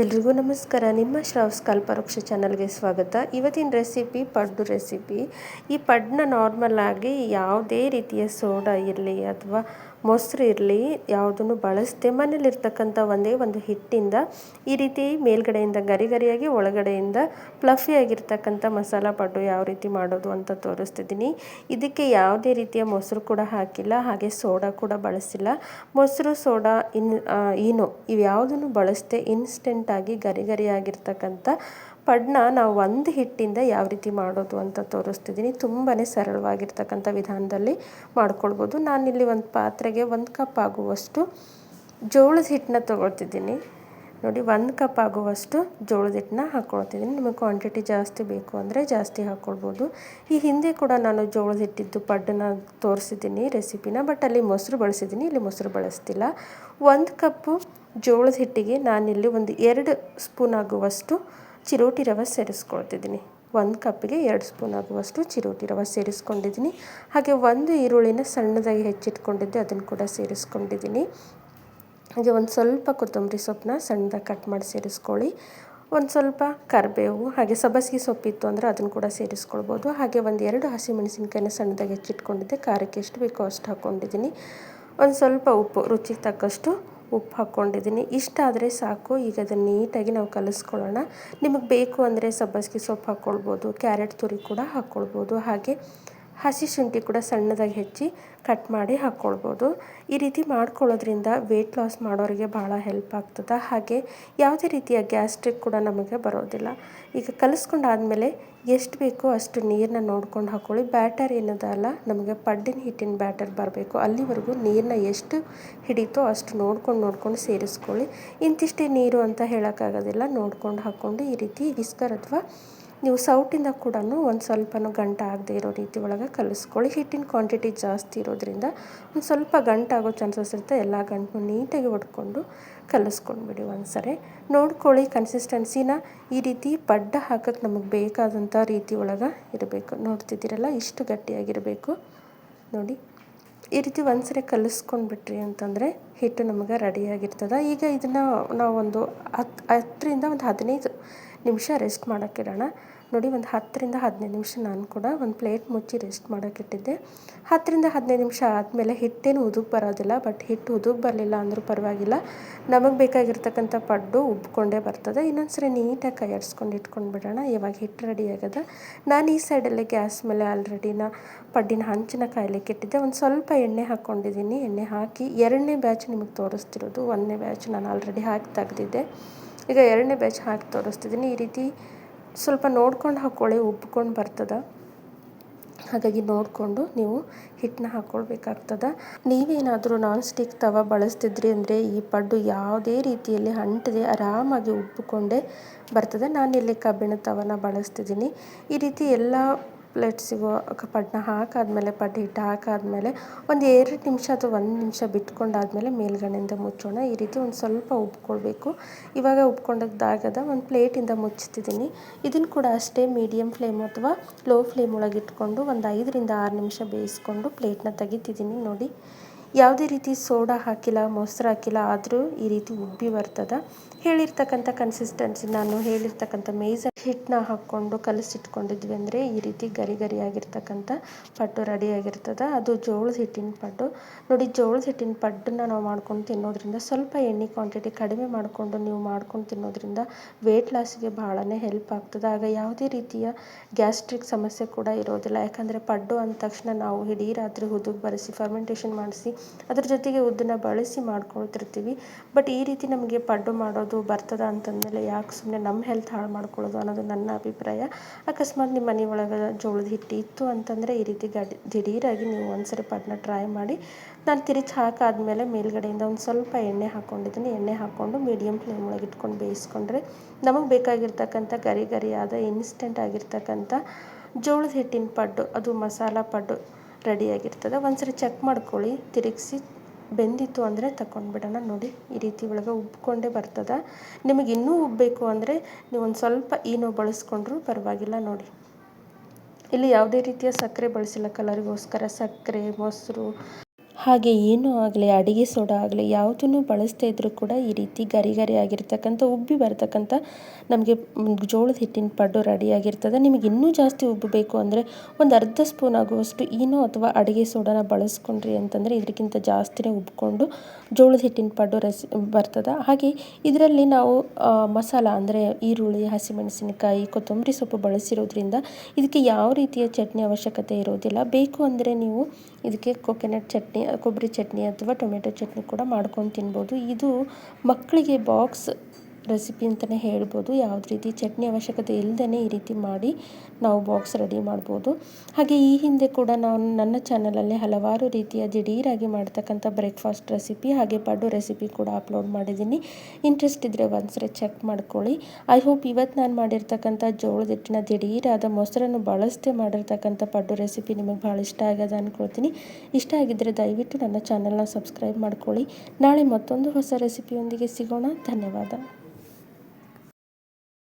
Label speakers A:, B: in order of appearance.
A: ಎಲ್ರಿಗೂ ನಮಸ್ಕಾರ. ನಿಮ್ಮ ಶ್ರಾವ್ಸ್ ಕಲ್ಪವೃಕ್ಷ ಚಾನಲ್ಗೆ ಸ್ವಾಗತ. ಇವತ್ತಿನ ರೆಸಿಪಿ ಪಡ್ಡು ರೆಸಿಪಿ. ಈ ಪಡ್ನ ನಾರ್ಮಲ್ ಆಗಿ ಯಾವುದೇ ರೀತಿಯ ಸೋಡಾ ಇರಲಿ ಅಥವಾ ಮೊಸರು ಇರಲಿ, ಯಾವುದನ್ನು ಬಳಸದೆ ಮನೇಲಿರ್ತಕ್ಕಂಥ ಒಂದೇ ಒಂದು ಹಿಟ್ಟಿಂದ ಈ ರೀತಿ ಮೇಲ್ಗಡೆಯಿಂದ ಗರಿ ಗರಿಯಾಗಿ ಒಳಗಡೆಯಿಂದ ಪ್ಲಫಿಯಾಗಿರ್ತಕ್ಕಂಥ ಮಸಾಲ ಪಡ್ಡು ಯಾವ ರೀತಿ ಮಾಡೋದು ಅಂತ ತೋರಿಸ್ತಿದ್ದೀನಿ. ಇದಕ್ಕೆ ಯಾವುದೇ ರೀತಿಯ ಮೊಸರು ಕೂಡ ಹಾಕಿಲ್ಲ, ಹಾಗೆ ಸೋಡಾ ಕೂಡ ಬಳಸಿಲ್ಲ. ಮೊಸರು, ಸೋಡಾ, ಇನ್ ಇವು ಇವ್ಯಾವುದನ್ನು ಬಳಸದೆ ಇನ್ಸ್ಟೆಂಟಾಗಿ ಗರಿ ಗರಿಯಾಗಿರ್ತಕ್ಕಂಥ ಪಡ್ನ ನಾವು ಒಂದು ಹಿಟ್ಟಿಂದ ಯಾವ ರೀತಿ ಮಾಡೋದು ಅಂತ ತೋರಿಸ್ತಿದ್ದೀನಿ. ತುಂಬಾ ಸರಳವಾಗಿರ್ತಕ್ಕಂಥ ವಿಧಾನದಲ್ಲಿ ಮಾಡ್ಕೊಳ್ಬೋದು. ನಾನಿಲ್ಲಿ ಒಂದು ಪಾತ್ರೆಗೆ ಒಂದು ಕಪ್ ಆಗುವಷ್ಟು ಜೋಳದ ಹಿಟ್ಟನ್ನ ತೊಗೊಳ್ತಿದ್ದೀನಿ. ನೋಡಿ, ಒಂದು ಕಪ್ ಆಗುವಷ್ಟು ಜೋಳದ ಹಿಟ್ಟನ್ನ ಹಾಕ್ಕೊಳ್ತಿದ್ದೀನಿ ನಿಮಗೆ ಕ್ವಾಂಟಿಟಿ ಜಾಸ್ತಿ ಬೇಕು ಅಂದರೆ ಜಾಸ್ತಿ ಹಾಕ್ಕೊಳ್ಬೋದು ಈ ಹಿಂದೆ ಕೂಡ ನಾನು ಜೋಳದ ಹಿಟ್ಟಿದ್ದು ಪಡ್ಡನ್ನ ತೋರಿಸಿದ್ದೀನಿ ರೆಸಿಪಿನ ಬಟ್ ಅಲ್ಲಿ ಮೊಸರು ಬಳಸಿದ್ದೀನಿ. ಇಲ್ಲಿ ಮೊಸರು ಬಳಸ್ತಿಲ್ಲ. ಒಂದು ಕಪ್ಪು ಜೋಳದ ಹಿಟ್ಟಿಗೆ ನಾನಿಲ್ಲಿ ಒಂದು ಎರಡು ಸ್ಪೂನ್ ಆಗುವಷ್ಟು ಚಿರೋಟಿ ರವೆ ಸೇರಿಸ್ಕೊಳ್ತಿದ್ದೀನಿ. ಒಂದು ಕಪ್ಪಿಗೆ ಎರಡು ಸ್ಪೂನ್ ಆಗುವಷ್ಟು ಚಿರೋಟಿ ರವೆ ಸೇರಿಸ್ಕೊಂಡಿದ್ದೀನಿ. ಹಾಗೆ ಒಂದು ಈರುಳ್ಳಿನ ಸಣ್ಣದಾಗಿ ಹೆಚ್ಚಿಟ್ಕೊಂಡಿದ್ದೆ ಅದನ್ನು ಕೂಡ ಸೇರಿಸ್ಕೊಂಡಿದ್ದೀನಿ. ಹಾಗೆ ಒಂದು ಸ್ವಲ್ಪ ಕೊತ್ತಂಬರಿ ಸೊಪ್ಪನ್ನ ಸಣ್ಣದಾಗಿ ಕಟ್ ಮಾಡಿ ಸೇರಿಸ್ಕೊಳ್ಳಿ. ಒಂದು ಸ್ವಲ್ಪ ಕರಿಬೇವು, ಹಾಗೆ ಸಬ್ಬಸಿಗೆ ಸೊಪ್ಪಿತ್ತು ಅಂದರೆ ಅದನ್ನು ಕೂಡ ಸೇರಿಸ್ಕೊಳ್ಬೋದು. ಹಾಗೆ ಒಂದು ಎರಡು ಹಸಿಮೆಣಸಿನ್ಕಾಯಿನ ಸಣ್ಣದಾಗಿ ಹೆಚ್ಚಿಟ್ಕೊಂಡಿದ್ದೆ. ಖಾರಕ್ಕೆ ಎಷ್ಟು ಬೇಕೋ ಅಷ್ಟು ಹಾಕ್ಕೊಂಡಿದ್ದೀನಿ. ಒಂದು ಸ್ವಲ್ಪ ಉಪ್ಪು, ರುಚಿಗೆ ತಕ್ಕಷ್ಟು ಉಪ್ಪು ಹಾಕ್ಕೊಂಡಿದ್ದೀನಿ. ಇಷ್ಟ ಆದರೆ ಸಾಕು. ಈಗ ಅದನ್ನು ನೀಟಾಗಿ ನಾವು ಕಲಿಸ್ಕೊಳ್ಳೋಣ. ನಿಮಗೆ ಬೇಕು ಅಂದರೆ ಸಬ್ಬಸಿಗೆ ಸೊಪ್ಪು ಹಾಕ್ಕೊಳ್ಬೋದು ಕ್ಯಾರೆಟ್ ತುರಿ ಕೂಡ ಹಾಕ್ಕೊಳ್ಬೋದು ಹಾಗೆ ಹಸಿ ಶುಂಠಿ ಕೂಡ ಸಣ್ಣದಾಗಿ ಹೆಚ್ಚಿ ಕಟ್ ಮಾಡಿ ಹಾಕ್ಕೊಳ್ಬೋದು ಈ ರೀತಿ ಮಾಡ್ಕೊಳ್ಳೋದ್ರಿಂದ ವೆಯ್ಟ್ ಲಾಸ್ ಮಾಡೋರಿಗೆ ಭಾಳ ಹೆಲ್ಪ್ ಆಗ್ತದೆ. ಹಾಗೆ ಯಾವುದೇ ರೀತಿಯ ಗ್ಯಾಸ್ಟ್ರಿಕ್ ಕೂಡ ನಮಗೆ ಬರೋದಿಲ್ಲ. ಈಗ ಕಲಿಸ್ಕೊಂಡಾದಮೇಲೆ ಎಷ್ಟು ಬೇಕೋ ಅಷ್ಟು ನೀರನ್ನ ನೋಡ್ಕೊಂಡು ಹಾಕ್ಕೊಳ್ಳಿ ಬ್ಯಾಟರ್ ಏನದಲ್ಲ ನಮಗೆ ಪಡ್ಡಿನ ಹಿಟ್ಟಿನ ಬ್ಯಾಟರ್ ಬರಬೇಕು. ಅಲ್ಲಿವರೆಗೂ ನೀರನ್ನ ಎಷ್ಟು ಹಿಡಿತೋ ಅಷ್ಟು ನೋಡ್ಕೊಂಡು ನೋಡ್ಕೊಂಡು ಸೇರಿಸ್ಕೊಳ್ಳಿ. ಇಂತಿಷ್ಟೇ ನೀರು ಅಂತ ಹೇಳೋಕ್ಕಾಗೋದಿಲ್ಲ. ನೋಡ್ಕೊಂಡು ಹಾಕ್ಕೊಂಡು ಈ ರೀತಿ ವಿಸ್ಕರ್ ಅಥವಾ ನೀವು ಸೌಟಿಂದ ಕೂಡ ಒಂದು ಸ್ವಲ್ಪನೂ ಗಂಟು ಆಗದೆ ಇರೋ ರೀತಿ ಒಳಗೆ ಕಲಿಸ್ಕೊಳ್ಳಿ. ಹಿಟ್ಟಿನ ಕ್ವಾಂಟಿಟಿ ಜಾಸ್ತಿ ಇರೋದ್ರಿಂದ ಒಂದು ಸ್ವಲ್ಪ ಗಂಟಾಗೋ ಚಾನ್ಸಸ್ ಇರುತ್ತೆ. ಎಲ್ಲ ಗಂಟು ನೀಟಾಗಿ ಹೊಡ್ಕೊಂಡು ಕಲಿಸ್ಕೊಂಡ್ಬಿಡಿ ಒಂದು ಸರಿ ನೋಡ್ಕೊಳ್ಳಿ ಕನ್ಸಿಸ್ಟೆನ್ಸಿನ ಈ ರೀತಿ ಬಡ್ಡ ಹಾಕೋಕ್ಕೆ ನಮಗೆ ಬೇಕಾದಂಥ ರೀತಿ ಒಳಗೆ ಇರಬೇಕು. ನೋಡ್ತಿದ್ದೀರಲ್ಲ, ಇಷ್ಟು ಗಟ್ಟಿಯಾಗಿರಬೇಕು. ನೋಡಿ, ಈ ರೀತಿ ಒಂದ್ಸರಿ ಕಲಿಸ್ಕೊಂಡ್ಬಿಟ್ರಿ ಅಂತಂದರೆ ಹಿಟ್ಟು ನಮಗೆ ರೆಡಿಯಾಗಿರ್ತದೆ ಈಗ ಇದನ್ನು ನಾವೊಂದು ಹತ್ತು ಹತ್ತರಿಂದ ಒಂದು ಹದಿನೈದು ನಿಮಿಷ ರೆಸ್ಟ್ ಮಾಡೋಕ್ಕಿಡೋಣ ನೋಡಿ ಒಂದು ಹತ್ತರಿಂದ ಹದಿನೈದು ನಿಮಿಷ ನಾನು ಕೂಡ ಒಂದು ಪ್ಲೇಟ್ ಮುಚ್ಚಿ ರೆಸ್ಟ್ ಮಾಡೋಕ್ಕಿಟ್ಟಿದ್ದೆ ಹತ್ತರಿಂದ ಹದಿನೈದು ನಿಮಿಷ ಆದಮೇಲೆ ಹಿಟ್ಟೇನು ಉದುಕ್ ಬರೋದಿಲ್ಲ, ಬಟ್ ಹಿಟ್ಟು ಉದುಕ್ ಬರಲಿಲ್ಲ ಅಂದರೂ ಪರವಾಗಿಲ್ಲ. ನಮಗೆ ಬೇಕಾಗಿರ್ತಕ್ಕಂಥ ಪಡ್ಡು ಉಬ್ಕೊಂಡೇ ಬರ್ತದೆ. ಇನ್ನೊಂದು ಸರಿ ನೀಟಾಗಿ ಕೈ ಆಡಿಸ್ಕೊಂಡು ಇಟ್ಕೊಂಡು ಬಿಡೋಣ. ಇವಾಗ ಹಿಟ್ಟು ರೆಡಿ ಆಗದ. ನಾನು ಈ ಸೈಡಲ್ಲೇ ಗ್ಯಾಸ್ ಮೇಲೆ ಆಲ್ರೆಡಿನ ಪಡ್ಡಿನ ಹಂಚಿನ ಕಾಯ್ಲಿಕ್ಕೆ ಇಟ್ಟಿದ್ದೆ. ಒಂದು ಸ್ವಲ್ಪ ಎಣ್ಣೆ ಹಾಕ್ಕೊಂಡಿದ್ದೀನಿ. ಎಣ್ಣೆ ಹಾಕಿ ಎರಡನೇ ಬ್ಯಾಚ್ ನಿಮಗೆ ತೋರಿಸ್ತಿರೋದು. ಒಂದನೇ ಬ್ಯಾಚ್ ನಾನು ಆಲ್ರೆಡಿ ಹಾಕಿ ತೆಗೆದಿದ್ದೆ. ಈಗ ಎರಡನೇ ಬ್ಯಾಚ್ ಹಾಕಿ ತೋರಿಸ್ತಿದ್ದೀನಿ. ಈ ರೀತಿ ಸ್ವಲ್ಪ ನೋಡ್ಕೊಂಡು ಹಾಕ್ಕೊಳ್ಳಿ ಉಬ್ಕೊಂಡು ಬರ್ತದೆ? ಹಾಗಾಗಿ ನೋಡಿಕೊಂಡು ನೀವು ಹಿಟ್ಟನ್ನ ಹಾಕ್ಕೊಳ್ಬೇಕಾಗ್ತದೆ ನೀವೇನಾದರೂ ನಾನ್ ಸ್ಟಿಕ್ ತವ ಬಳಸ್ತಿದ್ರಿ ಅಂದರೆ ಈ ಪಡ್ಡು ಯಾವುದೇ ರೀತಿಯಲ್ಲಿ ಅಂಟದೆ ಆರಾಮಾಗಿ ಉಬ್ಬಿಕೊಂಡೇ ಬರ್ತದೆ. ನಾನಿಲ್ಲಿ ಕಬ್ಬಿಣ ತವನ ಬಳಸ್ತಿದ್ದೀನಿ. ಈ ರೀತಿ ಎಲ್ಲ ಪ್ಲೇಟ್ಸಿಗೂ ಪಡ್ಡನ್ನ ಹಾಕಾದ್ಮೇಲೆ, ಪಟ್ಟಿ ಹಿಟ್ಟು ಹಾಕಾದ್ಮೇಲೆ ಒಂದು ಎರಡು ನಿಮಿಷ ಅಥವಾ ಒಂದು ನಿಮಿಷ ಬಿಟ್ಕೊಂಡಾದ್ಮೇಲೆ ಮೇಲ್ಗಡೆಯಿಂದ ಮುಚ್ಚೋಣ. ಈ ರೀತಿ ಒಂದು ಸ್ವಲ್ಪ ಉಬ್ಕೊಳ್ಬೇಕು. ಇವಾಗ ಉಬ್ಕೊಂಡದ್ದಾಗದ ಒಂದು ಪ್ಲೇಟಿಂದ ಮುಚ್ತಿದ್ದೀನಿ ಇದನ್ನು ಕೂಡ ಅಷ್ಟೇ ಮೀಡಿಯಮ್ ಫ್ಲೇಮ್ ಅಥವಾ ಲೋ ಫ್ಲೇಮ್ ಒಳಗೆ ಇಟ್ಕೊಂಡು ಒಂದು ಐದರಿಂದ ಆರು ನಿಮಿಷ ಬೇಯಿಸ್ಕೊಂಡು ಪ್ಲೇಟ್ನ ತೆಗಿತಿದ್ದೀನಿ ನೋಡಿ. ಯಾವುದೇ ರೀತಿ ಸೋಡಾ ಹಾಕಿಲ್ಲ, ಮೊಸರು ಹಾಕಿಲ್ಲ, ಆದರೂ ಈ ರೀತಿ ಉಬ್ಬಿ ಬರ್ತದೆ ಹೇಳಿರ್ತಕ್ಕಂಥ ಕನ್ಸಿಸ್ಟೆನ್ಸಿ ನಾನು ಹೇಳಿರ್ತಕ್ಕಂಥ ಮೇಜ ಹಿಟ್ಟನ್ನ ಹಾಕ್ಕೊಂಡು ಕಲಸಿಟ್ಕೊಂಡಿದ್ವಿ ಅಂದರೆ ಈ ರೀತಿ ಗರಿ ಗರಿಯಾಗಿರ್ತಕ್ಕಂಥ ಪಡ್ಡು ರೆಡಿಯಾಗಿರ್ತದೆ ಅದು ಜೋಳದ ಹಿಟ್ಟಿನ ಪಡ್ಡು ನೋಡಿ, ಜೋಳದ ಹಿಟ್ಟಿನ ಪಡ್ಡನ್ನ ನಾವು ಮಾಡ್ಕೊಂಡು ತಿನ್ನೋದ್ರಿಂದ ಸ್ವಲ್ಪ ಎಣ್ಣೆ ಕ್ವಾಂಟಿಟಿ ಕಡಿಮೆ ಮಾಡಿಕೊಂಡು ನೀವು ಮಾಡ್ಕೊಂಡು ತಿನ್ನೋದ್ರಿಂದ ವೆಯ್ಟ್ ಲಾಸಿಗೆ ಭಾಳನೇ ಹೆಲ್ಪ್ ಆಗ್ತದೆ. ಆಗ ಯಾವುದೇ ರೀತಿಯ ಗ್ಯಾಸ್ಟ್ರಿಕ್ ಸಮಸ್ಯೆ ಕೂಡ ಇರೋದಿಲ್ಲ. ಯಾಕಂದರೆ ಪಡ್ಡು ಅಂದ ತಕ್ಷಣ ನಾವು ಇಡೀ ರಾತ್ರಿ ಹುದುಗ್ ಬರೆಸಿ ಫರ್ಮೆಂಟೇಷನ್ ಮಾಡಿಸಿ ಅದ್ರ ಜೊತೆಗೆ ಉದ್ದನ್ನ ಬಳಸಿ ಮಾಡ್ಕೊಳ್ತಿರ್ತೀವಿ. ಬಟ್ ಈ ರೀತಿ ನಮಗೆ ಪಡ್ಡು ಮಾಡೋದು ಬರ್ತದ ಅಂತಂದಮೇಲೆ ಯಾಕೆ ಸುಮ್ಮನೆ ನಮ್ಮ ಹೆಲ್ತ್ ಹಾಳು ಮಾಡ್ಕೊಳ್ಳೋದು ಅನ್ನೋದು ನನ್ನ ಅಭಿಪ್ರಾಯ. ಅಕಸ್ಮಾತ್ ನಿಮ್ಮ ಮನೆ ಒಳಗೆ ಜೋಳದ ಹಿಟ್ಟು ಇತ್ತು ಅಂತಂದರೆ ಈ ರೀತಿ ಗಡಿ, ದಿಢೀರಾಗಿ ನೀವು ಒಂದ್ಸರಿ ಪಡ್ಡನ್ನ ಟ್ರೈ ಮಾಡಿ. ನಾನು ತಿರುಚಿ ಹಾಕಾದ್ಮೇಲೆ ಮೇಲ್ಗಡೆಯಿಂದ ಒಂದು ಸ್ವಲ್ಪ ಎಣ್ಣೆ ಹಾಕ್ಕೊಂಡಿದ್ದೀನಿ ಎಣ್ಣೆ ಹಾಕ್ಕೊಂಡು ಮೀಡಿಯಮ್ ಫ್ಲೇಮ್ ಒಳಗೆ ಇಟ್ಕೊಂಡು ಬೇಯಿಸ್ಕೊಂಡ್ರೆ ನಮಗೆ ಬೇಕಾಗಿರ್ತಕ್ಕಂಥ ಗರಿ ಗರಿಯಾದ ಇನ್ಸ್ಟೆಂಟ್ ಆಗಿರ್ತಕ್ಕಂಥ ಜೋಳದ ಹಿಟ್ಟಿನ ಪಡ್ಡು, ಅದು ಮಸಾಲ ಪಡ್ಡು ರೆಡಿಯಾಗಿರ್ತದೆ. ಒಂದ್ಸರಿ ಚೆಕ್ ಮಾಡ್ಕೊಳ್ಳಿ. ತಿರುಗಿಸಿ ಬೆಂದಿತ್ತು ಅಂದರೆ ತಗೊಂಡ್ಬಿಡೋಣ ನೋಡಿ. ಈ ರೀತಿ ಒಳಗೆ ಉಬ್ಕೊಂಡೇ ಬರ್ತದೆ. ನಿಮಗೆ ಇನ್ನೂ ಉಬ್ಬಬೇಕು ಅಂದರೆ ನೀವು ಒಂದು ಸ್ವಲ್ಪ ಈನೋ ಬಳಸ್ಕೊಂಡ್ರೂ ಪರವಾಗಿಲ್ಲ ನೋಡಿ. ಇಲ್ಲಿ ಯಾವುದೇ ರೀತಿಯ ಸಕ್ಕರೆ ಬಳಸಿಲ್ಲ. ಕಲರಿಗೋಸ್ಕರ ಸಕ್ಕರೆ, ಮೊಸರು. ಹಾಗೆ ಏನೂ ಆಗಲಿ, ಅಡುಗೆ ಸೋಡಾ ಆಗಲಿ, ಯಾವುದನ್ನು ಬಳಸ್ತಾ ಇದ್ದರೂ ಕೂಡ ಈ ರೀತಿ ಗರಿ ಗರಿ ಆಗಿರ್ತಕ್ಕಂಥ, ಉಬ್ಬಿ ಬರ್ತಕ್ಕಂಥ ನಮಗೆ ಜೋಳದ ಹಿಟ್ಟಿನ ಪಡ್ಡು ರೆಡಿಯಾಗಿರ್ತದೆ ನಿಮಗೆ ಇನ್ನೂ ಜಾಸ್ತಿ ಉಬ್ಬಬೇಕು ಅಂದರೆ ಒಂದು ಅರ್ಧ ಸ್ಪೂನ್ ಆಗುವಷ್ಟು ಈನೋ ಅಥವಾ ಅಡುಗೆ ಸೋಡಾನ ಬಳಸ್ಕೊಂಡ್ರಿ ಅಂತಂದರೆ ಇದಕ್ಕಿಂತ ಜಾಸ್ತಿನೇ ಉಬ್ಕೊಂಡು ಜೋಳದ ಹಿಟ್ಟಿನ ಪಡ್ಡು ರೆಸಿ, ಬರ್ತದೆ. ಹಾಗೆ ಇದರಲ್ಲಿ ನಾವು ಮಸಾಲ ಅಂದರೆ ಈರುಳ್ಳಿ, ಹಸಿಮೆಣಸಿನಕಾಯಿ, ಕೊತ್ತಂಬರಿ ಸೊಪ್ಪು ಬಳಸಿರೋದ್ರಿಂದ ಇದಕ್ಕೆ ಯಾವ ರೀತಿಯ ಚಟ್ನಿ ಅವಶ್ಯಕತೆ ಇರೋದಿಲ್ಲ. ಬೇಕು ಅಂದರೆ ನೀವು ಇದಕ್ಕೆ ಕೊಕೊನಟ್ ಚಟ್ನಿ ಕೊಬ್ಬರಿ ಚಟ್ನಿ ಅಥವಾ ಟೊಮೆಟೊ ಚಟ್ನಿ ಕೂಡ ಮಾಡ್ಕೊಂಡು ತಿನ್ಬೋದು. ಇದು ಮಕ್ಕಳಿಗೆ ಬಾಕ್ಸ್ ರೆಸಿಪಿ ಅಂತಲೇ ಹೇಳ್ಬೋದು. ಯಾವುದೇ ರೀತಿ ಚಟ್ನಿ ಅವಶ್ಯಕತೆ ಇಲ್ಲದೇ ಈ ರೀತಿ ಮಾಡಿ ನಾವು ಬಾಕ್ಸ್ ರೆಡಿ ಮಾಡ್ಬೋದು. ಹಾಗೆ ಈ ಹಿಂದೆ ಕೂಡ ನಾನು ನನ್ನ ಚಾನಲಲ್ಲಿ ಹಲವಾರು ರೀತಿಯ ದಿಢೀರಾಗಿ ಮಾಡ್ತಕ್ಕಂಥ ಬ್ರೇಕ್ಫಾಸ್ಟ್ ರೆಸಿಪಿ ಹಾಗೆ ಪಡ್ಡು ರೆಸಿಪಿ ಕೂಡ ಅಪ್ಲೋಡ್ ಮಾಡಿದ್ದೀನಿ. ಇಂಟ್ರೆಸ್ಟ್ ಇದ್ದರೆ ಒಂದ್ಸರಿ ಚೆಕ್ ಮಾಡ್ಕೊಳ್ಳಿ. ಐ ಹೋಪ್ ಇವತ್ತು ನಾನು ಮಾಡಿರ್ತಕ್ಕಂಥ ಜೋಳದ ಹಿಟ್ಟಿನ ದಿಢೀರಾದ ಮೊಸರನ್ನು ಬಳಸದೆ ಮಾಡಿರ್ತಕ್ಕಂಥ ಪಡ್ಡು ರೆಸಿಪಿ ನಿಮಗೆ ಭಾಳ ಇಷ್ಟ ಆಗೋದು ಅಂದ್ಕೊಳ್ತೀನಿ ಇಷ್ಟ ಆಗಿದ್ದರೆ ದಯವಿಟ್ಟು ನನ್ನ ಚಾನಲ್ನ ಸಬ್ಸ್ಕ್ರೈಬ್ ಮಾಡ್ಕೊಳ್ಳಿ. ನಾಳೆ ಮತ್ತೊಂದು ಹೊಸ ರೆಸಿಪಿಯೊಂದಿಗೆ ಸಿಗೋಣ. ಧನ್ಯವಾದ.